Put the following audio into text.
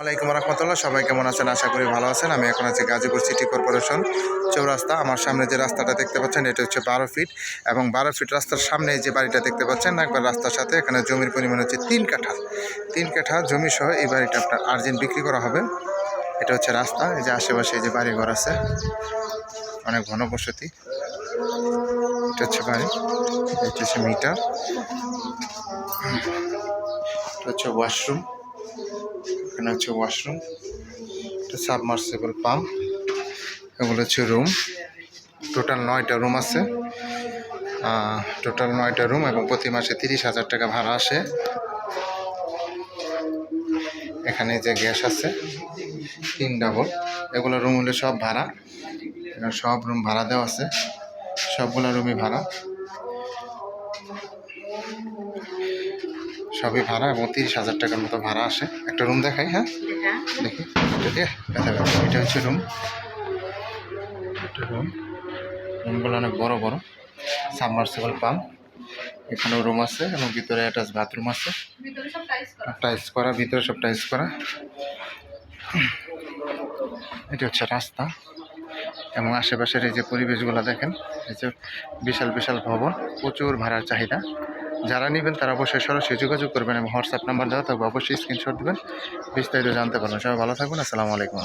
ওয়ালাইকুম রহমতুল্লাহ, সবাই কেমন আছেন? আশা করি ভালো আছেন। আমি এখন আছি গাজীপুর সিটি কর্পোরেশন চৌরাস্তা। আমার সামনে যে রাস্তাটা দেখতে পাচ্ছেন, এটা হচ্ছে বারো ফিট এবং বারো ফিট রাস্তার সামনে যে বাড়িটা দেখতে পাচ্ছেন, একবার রাস্তার সাথে এখানে জমির পরিমাণ হচ্ছে তিন কাঠা। তিন কাঠা জমি সহ এই বাড়িটা আপনার আর্জেন্ট বিক্রি করা হবে। এটা হচ্ছে রাস্তা, এই যে আশেপাশে যে বাড়ি ঘর আছে। অনেক ঘনবসতি এটা হচ্ছে বাড়ি, এটা হচ্ছে মিটার। এটা হচ্ছে ওয়াশরুম। এখানে হচ্ছে ওয়াশরুম এটা সাবমার্সিবল পাম্প এগুলো হচ্ছে রুম টোটাল নয়টা রুম আছে। টোটাল নয়টা রুম এবং প্রতি মাসে তিরিশ হাজার টাকা ভাড়া আসে। এখানে যে গ্যাস আছে, তিন ডাবল এগুলো রুম হলে সব ভাড়া। সব রুম ভাড়া দেওয়া আছে। সবগুলো রুমই ভাড়া। সবই ভাড়া এবং তিরিশ হাজার টাকার মতো ভাড়া আসে। একটা রুম দেখাই হ্যাঁ? দেখি এটা হচ্ছে রুম রুম রুমগুলো অনেক বড় বড়। সাবমার্সিবল পাম্প এখানেও রুম আছে এবং ভিতরে অ্যাটাচ বাথরুম আছে। টাইলস করা। ভিতরে সব টাইলস করা। এটা হচ্ছে রাস্তা। এবং আশেপাশের এই যে পরিবেশগুলো দেখেন, এই যে বিশাল বিশাল ভবন, প্রচুর ভাড়ার চাহিদা। যারা নেবেন তারা অবশ্যই সরাসরি যোগাযোগ করবেন এবং হোয়াটসঅ্যাপ নাম্বার দেওয়া থাকবে, অবশ্যই স্ক্রিনশট দেবেন। বিস্তারিত জানতে পারবেন সবাই ভালো থাকবেন। আসসালামু আলাইকুম।